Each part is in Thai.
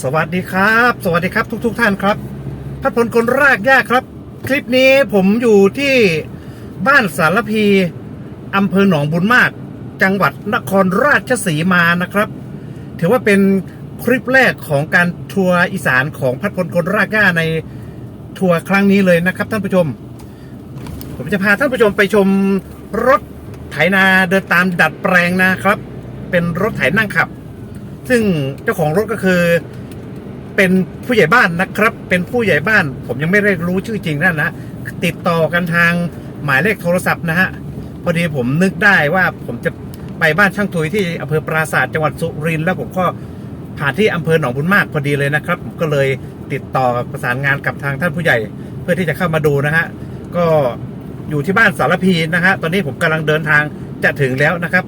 สวัสดีครับ สวัสดีครับทุกทท่านครับ พัดพลคนรากหญ้าครับ คลิปนี้ผมอยู่ที่บ้านสารพีอำเภอหนองบุญมาก จังหวัดนครราชสีมานะครับ ถือว่าเป็นคลิปแรกของการทัวร์อีสานของพัดพลคนรากหญ้าในทัวร์ครั้งนี้เลยนะครับ ท่านผู้ชม ผมจะพาท่านผู้ชมไปชมรถไถนาเดินตามดัดแปลงนะครับ เป็นรถไถนั่งขับ ซึ่งเจ้าของรถก็คือ เป็นผู้ใหญ่บ้านนะครับ เป็นผู้ใหญ่บ้าน ผมยังไม่ได้รู้ชื่อจริงนั่นนะติดต่อกันทางหมายเลขโทรศัพท์นะฮะพอดีผมนึกได้ว่าผมจะไปบ้านช่างทุยที่อำเภอปราศาสตร์จังหวัดสุรินทร์แล้วผมก็ผ่านที่อำเภอหนองบุญมากพอดีเลยนะครับ ก็เลยติดต่อประสานงานกับทางท่านผู้ใหญ่ เพื่อที่จะเข้ามาดูนะฮะก็อยู่ที่บ้านสารพีนะฮะตอนนี้ผมกำลังเดินทางจะถึงแล้วนะครับ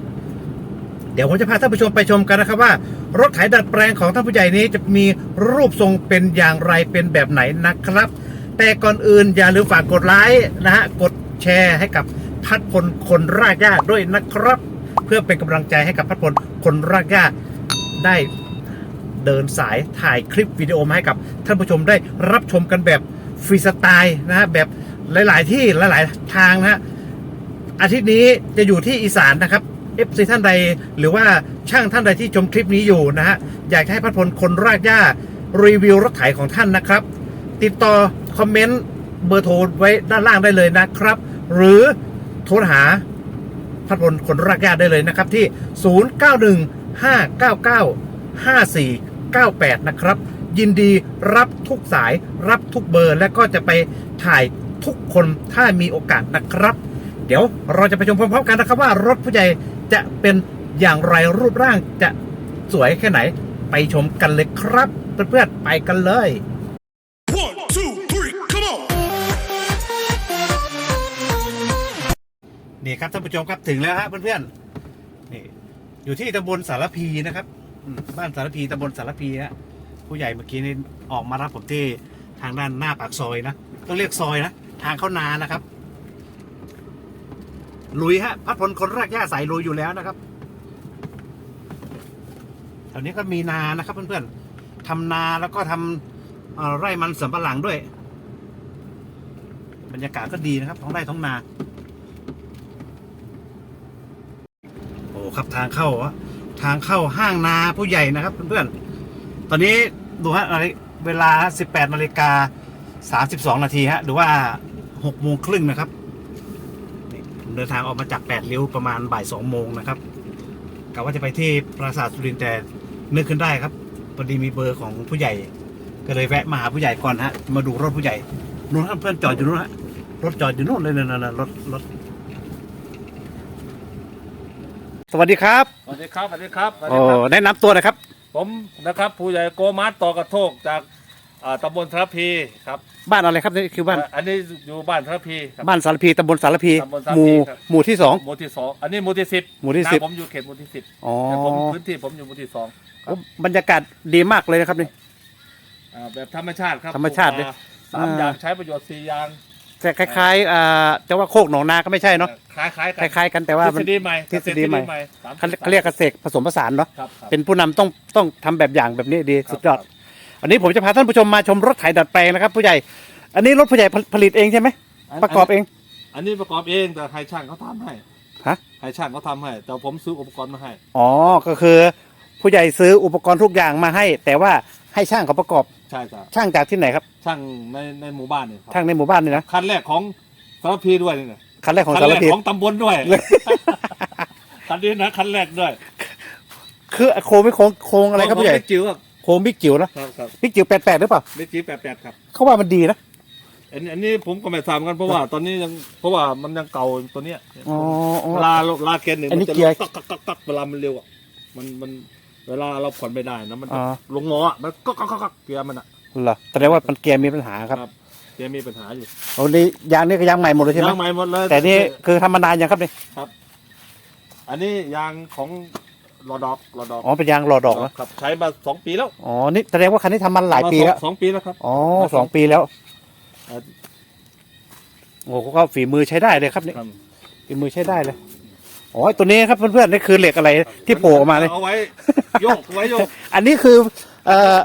เดี๋ยวผมจะพาท่านผู้ชมไปชมกันนะครับว่า รถไถดัดแปลงของท่านผู้ใหญ่นี้จะมีรูปทรงเป็นอย่างไรเป็นแบบไหนนะครับ แต่ก่อนอื่นอย่าลืมฝากกดไลค์นะฮะกดแชร์ให้กับพัดพลคนรากหญ้าด้วยนะครับ เพื่อเป็นกำลังใจให้กับพัดพลคนรากหญ้าได้เดินสายถ่ายคลิปวิดีโอมาให้กับท่านผู้ชมได้รับชมกันแบบฟรีสไตล์นะฮะแบบหลาย ๆ ที่หลาย ๆ ทางนะฮะอาทิตย์นี้จะอยู่ที่อีสานนะครับ FC ท่านใด หรือว่าช่างท่านใดที่ชมคลิปนี้อยู่นะฮะอยากจะให้พัดพลคนรากหญ้ารีวิวรถไถของท่านนะครับ ติดต่อคอมเมนต์เบอร์โทรไว้ด้านล่างได้เลยนะครับ หรือโทรหาพัดพลคนรากหญ้าได้เลยนะครับที่ 0915995498 นะครับ ยินดีรับทุกสายรับทุกเบอร์ และก็จะไปถ่ายทุกคนถ้ามีโอกาสนะครับ เดี๋ยวเราจะไปชมพร้อมๆกันนะครับว่ารถผู้ใหญ่ จะเป็นอย่างไรรูปร่างจะสวยแค่ไหน ไปชมกันเลยครับ เพื่อนๆไปกันเลย One, two, three, come on! นี่ครับท่านผู้ชมครับถึงแล้วฮะเพื่อนๆนี่อยู่ที่ตำบลสารพีนะครับอืมบ้านสารพีตำบลสารพีฮะผู้ใหญ่เมื่อกี้นี่ออกมารับผมที่ทางด้านหน้าปากซอยนะต้องเรียกซอยนะทางเข้านานะครับ ลุยฮะ พัดพลคนแรกย่าสลุยอยู่แล้วนะครับแถวนี้ก็มีนานะครับ เพื่อนๆทำนาแล้วก็ทำไร่มันสำปะหลังด้วย บรรยากาศก็ดีนะครับท้องไร่ท้องนา โอ้ครับทางเข้าทางเข้าห้างนาผู้ใหญ่นะครับ เพื่อนๆตอนนี้ดูฮะอะไรเวลา 18นาฬิกา32นาทีฮะหรือว่า6โมงครึ่งนะครับ เดินทางออกมาจาก8ริ้วประมาณบ่าย2โมงนะครับกะว่าจะไปที่ปราสาทสุรินทร์แต่นึกขึ้นได้ครับพอดีมีเบอร์ของผู้ใหญ่ ก็เลยแวะมาหาผู้ใหญ่ก่อนฮะมาดูรถผู้ใหญ่นู่นครับเพื่อนจอดอยู่นู่นฮะรถจอดอยู่นู่นเลยนั่นๆๆรถรถสวัสดีครับสวัสดีครับสวัสดีครับสวัสโอ้ครับ แนะนำตัวหนะครับ ผมนะครับผู้ใหญ่โกมัสต่อกระโทกจาก อ่าตำบลทรพีครับบ้านอะไรครับนี่คือบ้าน อ่าอันนี้อยู่บ้านทรพีครับ บ้านสารพีตำบลสารพีตำบลสารพีหมู่ครับ หมู่ที่สอง หมู่ที่สองอันนี้หมู่ที่สิบหมู่ที่นะสิบ ผมอยู่เขตหมู่ที่สิบอ๋อแต่ผมพื้นที่ผมอยู่หมู่ที่สองโอ้บรรยากาศดีมากเลยนะครับนี่ อ่าแบบธรรมชาติครับธรรมชาติเลยปลูกป่สามอ่า อย่างใช้ประโยชน์สี่อย่างแต่คล้ายๆอ่าจะว่าโคกหนองนาก็ไม่ใช่เนาะคล้ายคล้ายๆคกันล้ายๆกันแต่ว่าทฤมัน ษฎีใหม่ทฤษฎีใหม่ สามเขาเขาเรียกเกษตรผสมผสานเนาะครับครับ เป็นผู้นำต้องต้องทำแบบอย่างแบบนี้ดีครับสุดยอด อันนี้ผมจะพาท่านผู้ชมมาชมรถไถดัดแปลงนะครับ ผู้ใหญ่ อันนี้รถผู้ใหญ่ผผลิตเองใช่ไหมประกอบเอง อันนี้ประกอบเองแต่ให้ช่างเขาทำให้ฮะให้ช่างเขาทำให้ แต่ผมซื้ออุปกรณ์มาให้ อ๋อก็คือผู้ใหญ่ซื้ออุปกรณ์ทุกอย่างมาให้ แต่ว่าให้ช่างเขาประกอบใช่จ้ะช่างจากที่ไหนครับช่างในในหมู่บ้านนี่ครับช่างในหมู่บ้านนี่นะคันแรกของสารพีด้วยนี่นะคันแรกของคัสารแรกพีของตำบลด้วยคันนี้นะคันแรกด้วย คือโครงไม่โครงโครงอะไรครับผู้ใหญ่ขงจิ๋วครับ โครงบิ๊กจิ๋วนะครับครับบิ๊กจิ๋วแปดแปดหรือเปล่าไม่จิ๋วแปดแปดครับเขาว่ามันดีนะอันนี้อันนี้ผมก็ไม่ทราบเหมือนกันเพราะว่าตอนนี้ยังเพราะว่ามันยังเก่าตัวเนี้ยอ๋ออ๋อเวลาลาเกนหนึ่งอันมันี้นจะเกียร์ตักตักตักตักเวลามันเร็วอะมันมันเวลาเราผ่อนไม่ได้นะมันจะอ๋อ ลงงออะมันก็ก็ก็ก็เกียร์มันอะเหรอแสดงว่ามันเกียร์มีปัญหาครับเกียร์มีปัญหาอยู่โอ้นี่ยางนี่ก็ยางใหม่หมดเลยใช่ไหมยางใหม่หมดเลยแต่นี่คือทำมานานยังครับนี่ อันนี้ยางของ รอดอกรอดอกอ๋อเป็นยางหลอดดอกนะครับใช้มาสองปีแล้วอ๋อนี่แสดงว่าคันนี้ทำมันหลายปีแล้วสองสองปีแล้วครับอ๋อสองปีแล้วเอ่อโอ้โหก็ฝีมือใช้ได้เลยครับนี่ครับฝีมือใช้ได้เลยอ๋อไอ้ตัวนี้ครับเพื่อนๆนี่คือเหล็กอะไรที่โผล่ออกมาเลยเอาไว้โยกเอาไว้โยกอันนี้คือเอ่อ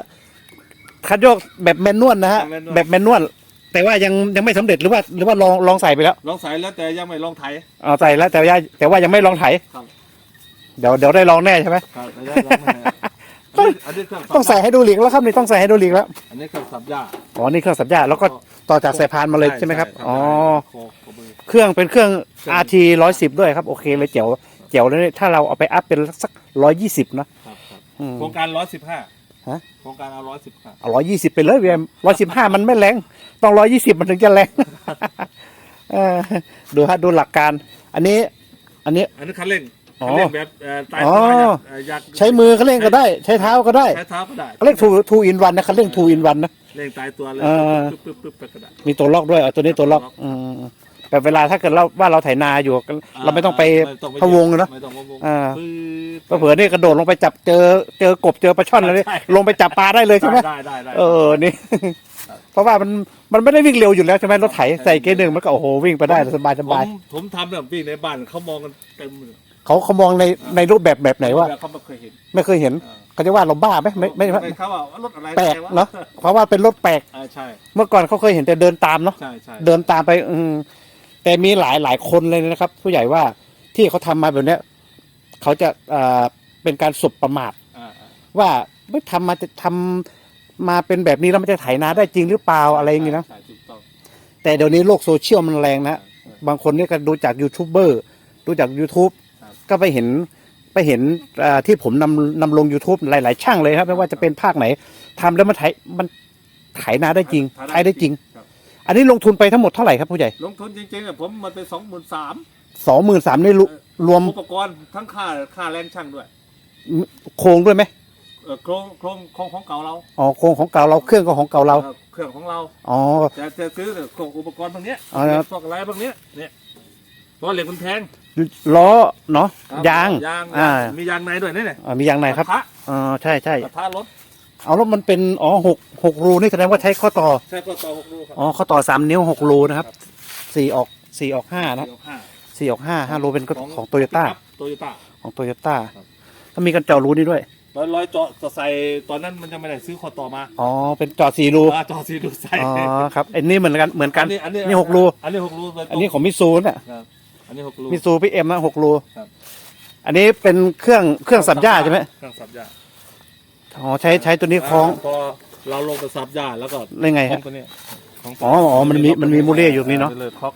คันโยกแบบแมนนวลนะฮะแบบแมนนวลแบบแมนนวลแต่ว่ายังยังไม่สำเร็จหรือว่าหรือว่าลองลองใส่ไปแล้ว ลองใส่แล้วแต่ยังไม่ลองไถเอาใส่แล้วแต่ว่าแต่ว่ายังไม่ลองไถครับ เดี๋ยวเดี๋ยวได้ลองแน่ใช่ไหมครับระยะลองไม่แน่อันนี้อันนี้เครื่องต้องใส่ให้ดูหลีกแล้วครับนี่ต้องใส่ให้ดูหลีกแล้วอันนี้เครื่องสับหญ้าอ๋อนี่เครื่องสัญญาแล้วก็ต่อจากสายพานมาเลยใช่ไหมครับทำอ๋อได้โคโคมือ เครื่องเป็นเครื่องเครื่อง RT ร้อยสิบด้วยครับโอเคเลยเจ๋วเจ๋วเลยถ้าเราเอาไปอัพเป็นสักร้อยยี่สิบนะครับครับอืม โครงการร้อยสิบห้าฮะ โครงการเอาร้อยสิบห้า เอาร้อยยี่สิบไปเลยเวียมร้อยสิบห้ามันไม่แรง ต้องร้อยยี่สิบมันถึงจะแรง เออดูฮะดูหลักการ อันนี้ อันนี้อันนี้คันเร่ง อ๋อคันเร่งแบบเอ่อใต้อ๋อตัวอยากเอ่ออยากใช้มือเขาเล่นก็ได้ ใช้เท้าก็ได้ใช้เท้าก็ได้เขาเรียกทูทูอินวันนะเขาเรียกทูอินวันนะเร่งตายตัวเลยเออ ปึ๊บปึ๊บปึ๊บปึ๊บก็ได้ มีตัวล็อกด้วยเอาตัวนี้ตัวล็อกอืมแต่เวลาถ้าเกิดเราว่าเราไถนาอยู่ เราไม่ต้องไปม่ต้องพะวงเลยเนอะ ไม่ต้องพะวงอ่าปึ๊บเผื่อๆนี่กระโดดลงไปจับเจอเจอกบเจอปลาช่อนอะไรนี่ใช่ ลงไปจับปลาได้เลยใช่ไหม ได้ได้ได้เออ นี่ เพราะว่ามันมันไม่ได้วิ่งเร็วอยู่แล้วใช่ไหมรถไถใส่เกียร์หนึ่งมันก็โอ้โหวิ่งไปได้สบายสผบายมผมทำแบบวิ่งในบ้านเขามองกันเต็มเลย เขาเขามองในในรูปแบบแบบไหนว่าแบบเขาไม่เคยเห็นไม่เคยเห็นเออเขาจะว่าเราบ้าไหมไม่ไม่ไม่เขาว่าว่ารถอะไรแปลกไงวเนาะเพราะว่าเป็นรถแปลกอ่าใช่ เมื่อก่อนเขาเคยเห็นแต่เดินตามเนาะใช่ใช่เดินตามไปอืมแต่มีหลายหลายคนเลยนะครับ ผู้ใหญ่ว่าที่เขาทำมาแบบเนี้ยเขาจะเอ่อเป็นการสบประมาทอ่าอ่าว่าไม่ทำมาจะทำมาเป็นแบบนี้แล้วมันจะไถนาได้จริงหรือเปล่าอะไรอย่างงี้นะใช่ถูกต้องแต่เดี๋ยวนี้โลกโซเชียลมันแรงนะบางคนเนี่ยก็ดูจากยูทูบเบอร์ดูจาก YouTube ครับ ก็ไปเห็นไปเห็นอ่าที่ผมนำนำลง YouTube หลาย ๆ ช่างเลยครับ ไม่ว่าจะเป็นภาคไหนทำแล้วมันไถมันไถนาได้จริงไถได้จริงครับอันนี้ลงทุนไปทั้งหมดเท่าไหร่ครับผู้ใหญ่ ลงทุนจริงๆอะผมมันเป็นสองหมื่นสามสองหมื่นสามนี่รวรวมอุปกรณ์ทั้งค่าค่าแรงช่างด้วย โครงด้วยไหมเออโครงโครงโครงของเก่าเราอ๋อโครงของเก่าเราเครื่องก็ของเก่าเราออเครื่องของเราอ๋อแต่จะซื้อเนี่ยพวกอุปกรณ์พวกเนี้ยอ๋อครับพวกอะไรพวกเนี้ยเนี่ยเพราะเหล็กมันแพง ล้อเนาะครับยาง ยางอ่า มียางในด้วยนี่เนี่ยอ่ามียางไหนครับกระทะอ๋อใช่ใช่กระทะรถเอาแล้วมันเป็นอ๋อหกหกรูนี่แสดงว่าใช้ข้อต่อใช่ก็ต่อหกลูกครับ อ๋อข้อต่อสามนิ้วหกรูนะครับ สี่ออกสี่ออกห้านะเดี๋ยวห้าสี่ออกห้าห้ารูเป็นของโตโยต้าโตโยต้า ของโตโยต้าครับถ้ามีกันเจาะรูนี่ด้วย ร้อยร้อยเจาะจะใส่ตอนนั้นมันยังไม่ได้ซื้อคอต่อมาอ๋อเป็นเจาะสี่รูอ่าเจาะสีดูใส่อ๋อครับไอ้นี่เหมือนกันเหมือนกันอันนี้นี่หกรู อันนี้หกรูอันนี้ของมิซูน่ะ ครับ อันนี้หกรูมิซูพีเอ็มนะหกรูครับอันนี้เป็นเครื่องเครื่องสับหญ้าใช่ไหมเครื่องสับหญ้าอ๋อใช้ใช้ตัวนี้คล้องพอเราลงไปสับหญ้าแล้วก็ได้ไงคล้อฮะงตัวเนี้ยคล้งตัวอ๋ออ๋อมันมีมันมีมูเล่อยู่ตรงนี้เนอะเลยคล็อก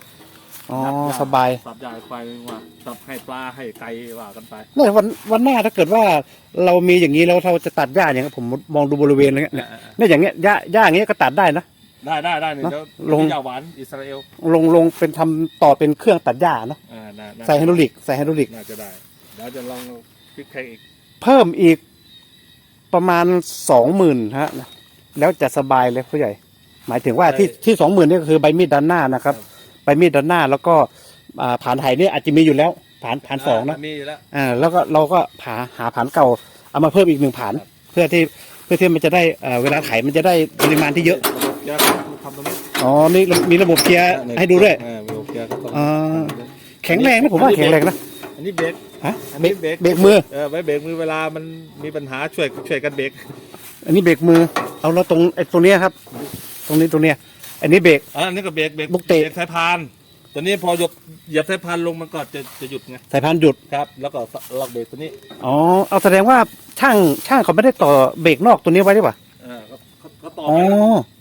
อ๋อสัหญ้สบายสับหญ้าไปว่าสับให้ปลาให้ไก่ว่ากันไปเนี่ยวันวันหน้าถ้าเกิดว่าเรามีอย่างนี้แล้วเราจะตัดหญ้าอย่างเงี้ยผมมองดูบริเวณอะไรเงี้ยเนี่ยเนี่ยอย่างเงี้ยหญ้าหญ้าอย่างเงี้ยก็ตัดได้นะ ได้ได้ได้เนี่ยเนอะเดี๋ยวลงที่ยาหวานอิสราเอลลงลงเป็นทำต่อเป็นเครื่องตัดหญ้าเนาะอ่าน่าน่าใส่ไฮดรอลิกใส่ไฮดรอลิก น่าจะได้เดี๋ยวจะลองพลิกแพงอีกเพิ่มอีกประมาณสองหมื่นฮะ แล้วจะสบายเลยผู้ใหญ่ หมายถึงว่าที่ที่สองหมื่นนี่ก็คือใบมีดด้านหน้านะครับ ใบมีดด้านหน้าแล้วก็อ่าผานไถเนี่ยอาจจะมีอยู่แล้วผานผานสองนะมีอยู่แล้วอ่าแล้วก็เราก็หาหาผานเก่าเอามาเพิ่มอีกหนึ่งผาน เพื่อที่เพื่อที่มันจะได้เอ่อเวลาไถมันจะได้ปริมาณที่เยอะ เดี๋ยวทำตรงนี้อ๋อนี่มีระบบเกียร์ให้ดูด้วยเออมีระบบเกียร์ครับอ่าแข็งแรงนะผมว่าแข็งแรงนะอันนี้เบรกฮะอันเบรนี้กเบรกเบรกมือเออไว้เบรกมือเวลามันมีปัญหาช่วยช่วยกันเบรกอันนี้เบรกมือเอาเราตรงไอ้ตรงเนี้ยครับ ตรงนี้ตรงเนี้ย อันนี้เบรกอ่าอันนี้ก็เบรกเบรกลูกเตะบรสายพานตัวนี้พอหยบเหยียบสายพานลงมันก็จะจะหยุดไงสายพานหยุดครับ แล้วก็ล็อกเบรกตัวนี้อ๋อเอาแสดงว่าช่างช่างเขาไม่ได้ต่อเบรกนอกตัวนี้ไว้ดีกว่ ต่ออ๋อไป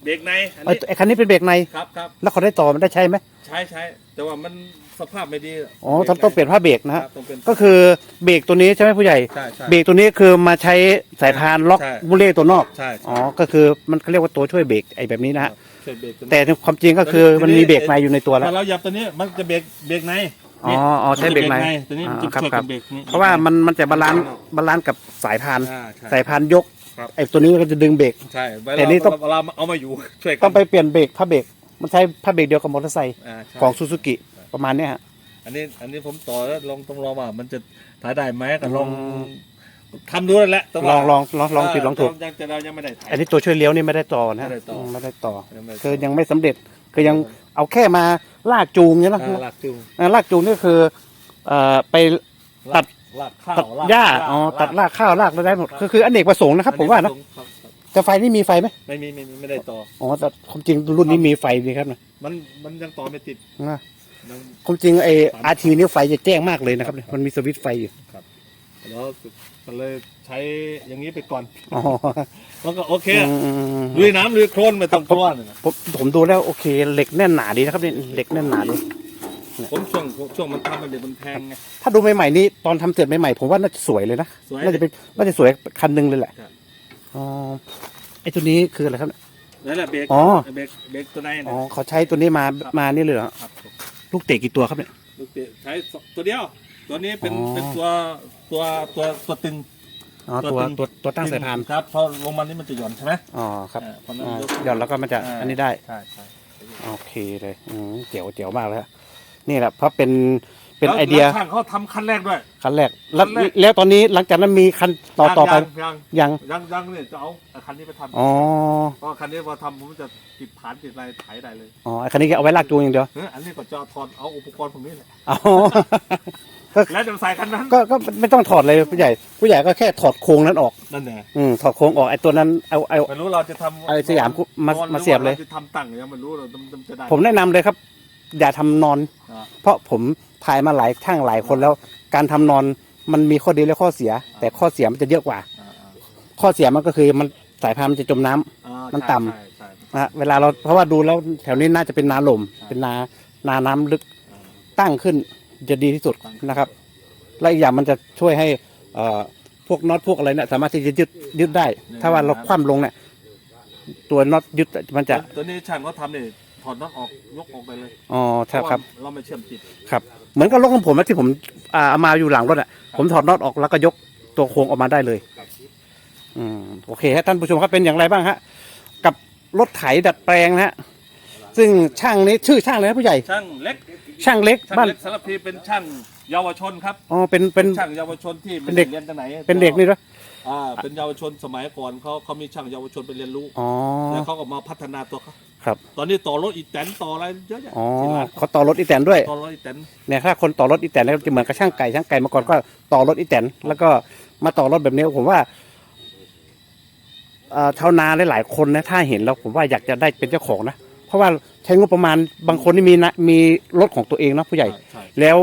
เบรกในอันไอ้นี้ไอ้คันนี้เป็นเบรกใน ครับครับแล้วเขาได้ต่อมันได้ใช้ไหมใช้ใช้แต่ว่ามันสภาพไม่ดีอ๋อต้องต้องเปลี่ยนผ้าเบรกนะคฮะรับต้องเป็นก็คือเบรกตัวนี้ใช่ไหมผู้ใหญ่ ใช่ใช่ เบรกตัวนี้คือมาใช้สายพานล็อกใช่มูเล่ตัวนอก ใช่อ๋อ ก็คือมันเขาเรียกว่าตัวช่วยเบรกไอ้แบบนี้นะฮะ ช่วยเบรกตัวนี้ แต่ในความจริงก็คือมันมีเบรกในอยู่ในตัวแล้วพอเราเหยับตัวนี้มันจะเบรกเบรกในอ๋ออ๋อใช้เบรกในตัวนี้อ่ามันจะครับช่วยครักับนเบรกนี้เพราะว่ามันมันจะบาลานซ์บาลานซ์กับสายพาน อ่าใช่สายพานยก ครับ ไอ้ตัวนี้ก็จะดึงเบรก ใช่เวแต่ลานี่ต้อง เวลาเอามาอยู่ ช่วยกันต้องไปเปลี่ยนเบรกผ้าเบรกมันใช้ผ้าเบรกเดียวกับมอเตอร์ไซค์าใช่ของซูซูกิประมาณเนี้ยฮะ อันนี้อันนี้ผมต่อแล้วลองต้องลองว่า มันจะถ่ายได้ไหมก็ลองอืม ทำดูนั่นแหละแต่ลว่าองลองลองลองผิดลองถูกยังแต่เรายังไม่ได้ถ่าย อันนี้ตัวช่วยเลี้ยวนี่ไม่ได้ต่อนะไม่ได้ต่อมไม่ได้ต่อยังไม่ได้ต่อ คือยังไม่สำเร็จคือยังเอาแค่มาลากจูงเนี่ยนะอ่าลากจูงอ่าลากจูงนี่คือเอ่อไปตัด ลากข้าวตัดลกหญ้าอ๋อตัดลากข้าวลากอะไรได้หมดคือคืออเนกประสงค์นะครับผมว่านะครับครับแต่ไฟนี่มีไฟไหมไม่มีไม่มีไม่ได้ต่อ อ๋อแต่ความจริงรุ่นนี้มีไฟดีครับนะมันมันยังต่อไม่ติดนะมันความจริงไออาร์ทีนี่ไฟจะแจ้งมากเลยนะครับเนี่ยมันมีสวิตช์ไฟอยู่แล้วมันเลยใช้อย่างนี้ไปก่อนอ๋อแล้วก็โอเคอืมอืมอืม ลุยน้ำลุยโคลนไม่ต้องกลัวนะ ผมผมดูแล้วโอเคเหล็กแน่นหนาดีนะครับเนี่ยเหล็กแน่นหนาดี ผมช่วงช่วงมันทำมันเด็กมันแพงไง ถ้าดูใหม่ๆนี่ตอนทำเสร็จใหม่ๆผมว่าน่าจะสวยเลยนะสวย น่าจะเป็นน่าจะสวยคันหนึ่งเลยแหละครับ อ๋อไอตัวนี้คืออะไรครับเนี่ยนั่นแหละเบรกอ๋อ เบรกเบรกตัวไหนอ๋อนะเขาใช้ตัวนี้มาครับ มานี่เลยเหรอครับลูกเตะกี่ตัวครับเนี่ย ลูกเตะใช้สองตัวเดียว ตัวนี้เป็นอ๋อ เป็นตัวตัวตัวตัวตึงอ๋อตัวตัวตึงตัวตัวตั้งสายพานครับเพราะลงมันนี่มันจะหย่อนใช่ไหมอ๋อครับอ่าเพราะนั้นอ๋อยกเดี๋ยวแล้วก็มันจะอันนี้ได้ ใช่ใช่โอเคเลยอืมเจ๋วเจ๋วมากเลยฮะ นี่แหละเพราะเป็นเป็นแล้วไอเดียแล้วช่างเขาทำขั้นแรกด้วย คันแรกแล้วคันแรก แล้วตอนนี้หลังจากนั้นมีคันต่อต่อไปยังยังยังยังยังเนี่ยจะเอาคันนี้ไปทำอ๋อเพราะคันนี้พอทำผมจะติดฐานติดอะไรถ่ายได้เลยอ๋อไอคันนี้ก็เอาไว้ลากจูงอย่างเดียวเอออันนี้ก็จะถอดเอาอุปกรณ์พวกนี้แหละอ๋อ แล้วจะใส่คันนั้นก็ก็ไม่ต้องถอดเลยผู้ใหญ่ ผู้ใหญ่ก็แค่ถอดโครงนั้นออก นั่นแหละอืมถอดโครงออกไอ้ตัวนั้นเอาเอา ไม่รู้เราจะทำไอ้สยามกูมาอนมาเสียบเลยหรือว่รจะทำตั้งยังไม่รู้เราจะจะได้ผมแนะนำเลยครับ อย่าทำนอน อ่า เพราะผมถ่ายมาหลายช่างหลายคนแล้ว การทำนอนมันมีข้อดีและข้อเสีย แต่ข้อเสียมันจะเยอะกว่า อ่าอ่าข้อเสียมันก็คือมันสายพานมันจะจมน้ำ อ่ามันต่ำ ใช่ใช่ใช่ นะฮะเวลาเราเพราะว่าดูแล้วแถวนี้น่าจะเป็นนาหล่มเป็นนานาน้ำลึกตั้งขึ้นจะดีที่สุดนะครับ และอีกอย่างมันจะช่วยให้เอ่อพวกน็อตพวกอะไรเนี่ยสามารถที่จะยึดยึดได้ ถ้าว่าเราคว่ำลงเนี่ยตัวน็อตยึดมันจะ ตัวนี้ช่างเขาทำเนี่ย ถอดน็อตออกยกออกไปเลยอ๋อใช่ครับ เพาะว่าเราไม่เชื่อมติดครับ เหมือนกับรถของผมอะที่ผมอ่าเอามาอยู่หลังรถอะ ผมถอดน็อตออกแล้วก็ยกตัวโครงออกมาได้เลย อืมโอเคฮะท่านผู้ชมครับเป็นอย่างไรบ้างฮะ กับรถไถดัดแปลงนะฮะ ซึ่งช่างนี้ชื่อช่างเลยนะผู้ใหญ่ ช่างเล็กช่างเล็กช่างบ้านเล็กสารพีเป็นช่างเยาวชนครับ อ๋อเป็นเป็น ช่างเยาวชนที่เป็นเด็ก ไม่ไเรียนที่ไหนเป็นเด็กนี่ด้วยอ่าเป็นเยาวชนสมัยก่อนเขาเขามีช่างเยาวชนไปเรียนรู้อ๋อ แล้วเขาก็มาพัฒนาตัวเขา ครับตอนนี้ต่อรถอีแตนต่ออะไรเยอะแยะอ๋อที่ร้านเขาต่อรถอีแตนด้วยต่อรถอีแตนเนี่ยถ้าคนต่อรถอีแตนแล้วจะเหมือนกับช่างไก่ช่างไก่มาก่อนก็ต่อรถอีแตนแล้วก็มาต่อรถแบบนี้ผมว่าเอ่อชาวนาหลายๆคนนะถ้าเห็นแล้วผมว่าอยากจะได้เป็นเจ้าของนะเพราะว่าใช้งบประมาณบางคนนี่มีนะมีรถของตัวเองนะผู้ใหญ่ ใช่แล้ว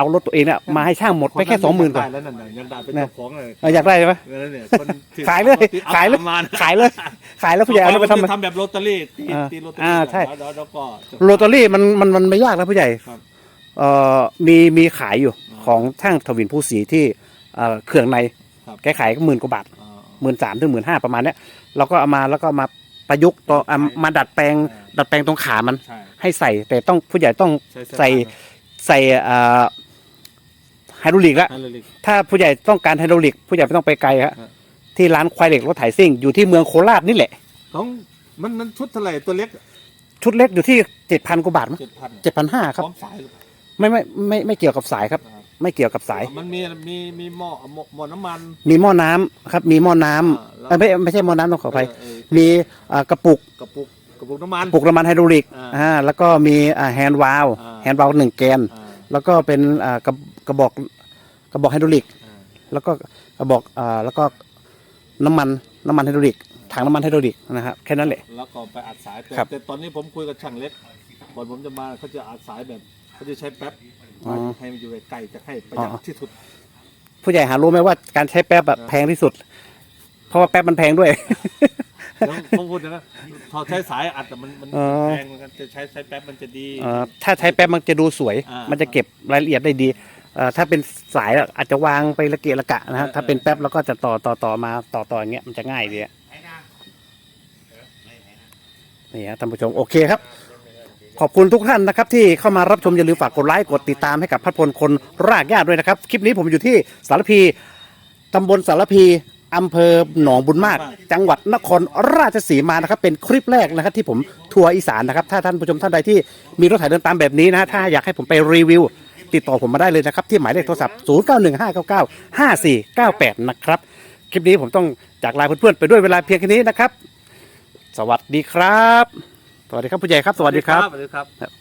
เอารถตัวเองเนี่ยมาให้ช่างหมดไปแค่สองหมื่นกว่าได้แล้วนั่นน่ะยังได้เป็นเนี่ยเจ้าของเลยเอออยากได้ไหมนั่นเนี่ยคนที่ขายเลยที่ขายเลยอมนะขายเลย ขายแล้วผู้ใหญ่เอารถไปทำไมทำแบบโรตารี่ตีอ่าตีโรตารี่อ่าใช่ แล้วแล้วแล้วก็จะโรตารี่มันมันมันไม่ยากนะผู้ใหญ่ครับเอ่อมีมีขายอยู่อ่าของช่างทวินผู้สีที่เอ่อเครื่องในครับ แกขายก็หมื่นกว่าบาทอ่า หมื่นสามถึงหมื่นห้าประมาณเนี้ยเราก็เอามาแล้วก็มาประยุกต์ต่อเอามาดัดแปลง อ่า ดัดแปลงตรงขามันใช่ให้ใส่แต่ต้องผู้ใหญ่ต้องใช่ใส่ใส่เอ่อ ไฮดรอลิกละไฮโดรลิก ถ้าผู้ใหญ่ต้องการไฮดรอลิก ผู้ใหญ่ไม่ต้องไปไกลฮะอ่าที่ร้านควายเหล็กรถไถซิ่งอยู่ที่เมืองโคราชนี่แหละ ของมันมันชุดเท่าไหร่ตัวเล็กชุดเล็กอยู่ที่เจ็ดพันกว่าบาทมั้งเจ็ดพันเจ็ดพันห้าครับ พร้อมสายหรือเปล่าไม่ไม่ไม่ไม่เกี่ยวกับสายครับครับไม่เกี่ยวกับสาย มันมีมีมีหม้อหม้อหม้อน้ำมัน มีหม้อน้ำครับ มีหม้อน้ำอ่าแล้วเอ้ยไม่ไม่ใช่หม้อน้ำต้องขออภัยเออมีอ่ากระปุกกระปุกกระปุกน้ำมันปลุกน้ำมันไฮดรอลิกอ่าอ่าแล้วก็มีอ่าแฮนด์วาลอ่า แฮนด์วาลหนึ่งแกน อ่าแล้วก็เป็นอ่ากระ กระบอกกระบอกไฮดรอลิกอ่าแล้วก็กระบอกอ่าแล้วก็น้ำมันน้ำมันไฮดรอลิกถังน้ำมันไฮดรอลิกนะครับแค่นั้นแหละ แล้วก็ไปอัดสายแต่ครับ แต่ตอนนี้ผมคุยกับช่างเล็กก่อนผมจะมาเขาจะอัดสายแบบเขาจะใช้แป๊บอ๋อ ให้มันอยู่ใกล้ๆจะให้ประหยัดอ๋อที่สุด ผู้ใหญ่หารู้ไหมว่าการใช้แป๊บแบบอ่าแพงที่สุด เพราะว่าแป๊บมันแพงด้วย แล้วผมพูดนะพอใช้สายอัดแต่มันมันอ๋อแพงเหมือนกันจะใช้ใช้แป๊บมันจะดี เอ่อถ้าใช้แป๊บมันจะดูสวย อ่ามั มันจะเก็บรายละเอียดได้ดีเอ่อ ถ้าเป็นสายอะอาจจะวางไปละเกะละกะนะฮะเออถ้าเป็นแป๊บแล้วก็จะต่อต่อต่อมาต่อต่ออย่างเงี้ยมันจะง่ายดีอะนี่ฮะท่านผู้ชมโอเคครับ ขอบคุณทุกท่านนะครับ ที่เข้ามารับชมอย่าลืมฝากกดไลค์กดติดตามให้กับพัดพลคนรากหญ้าด้วยนะครับ คลิปนี้ผมอยู่ที่สารพีตำบลสารพีอำเภอหนองบุญมาก จังหวัดนครราชสีมานะครับ เป็นคลิปแรกนะครับ ที่ผมทัวร์อีสานนะครับ ถ้าท่านผู้ชมท่านใดที่มีรถไถเดินตามแบบนี้นะฮะถ้าอยากให้ผมไปรีวิว ติดต่อผมมาได้เลยนะครับ ที่หมายเลขโทรศัพท์ 0915995498 นะครับ คลิปนี้ผมต้องจากลาเพื่อนๆไปด้วยเวลาเพียงแค่นี้นะครับ สวัสดีครับ สวัสดีครับผู้ใหญ่ครับ สวัสดีครับ สวัสดีครับ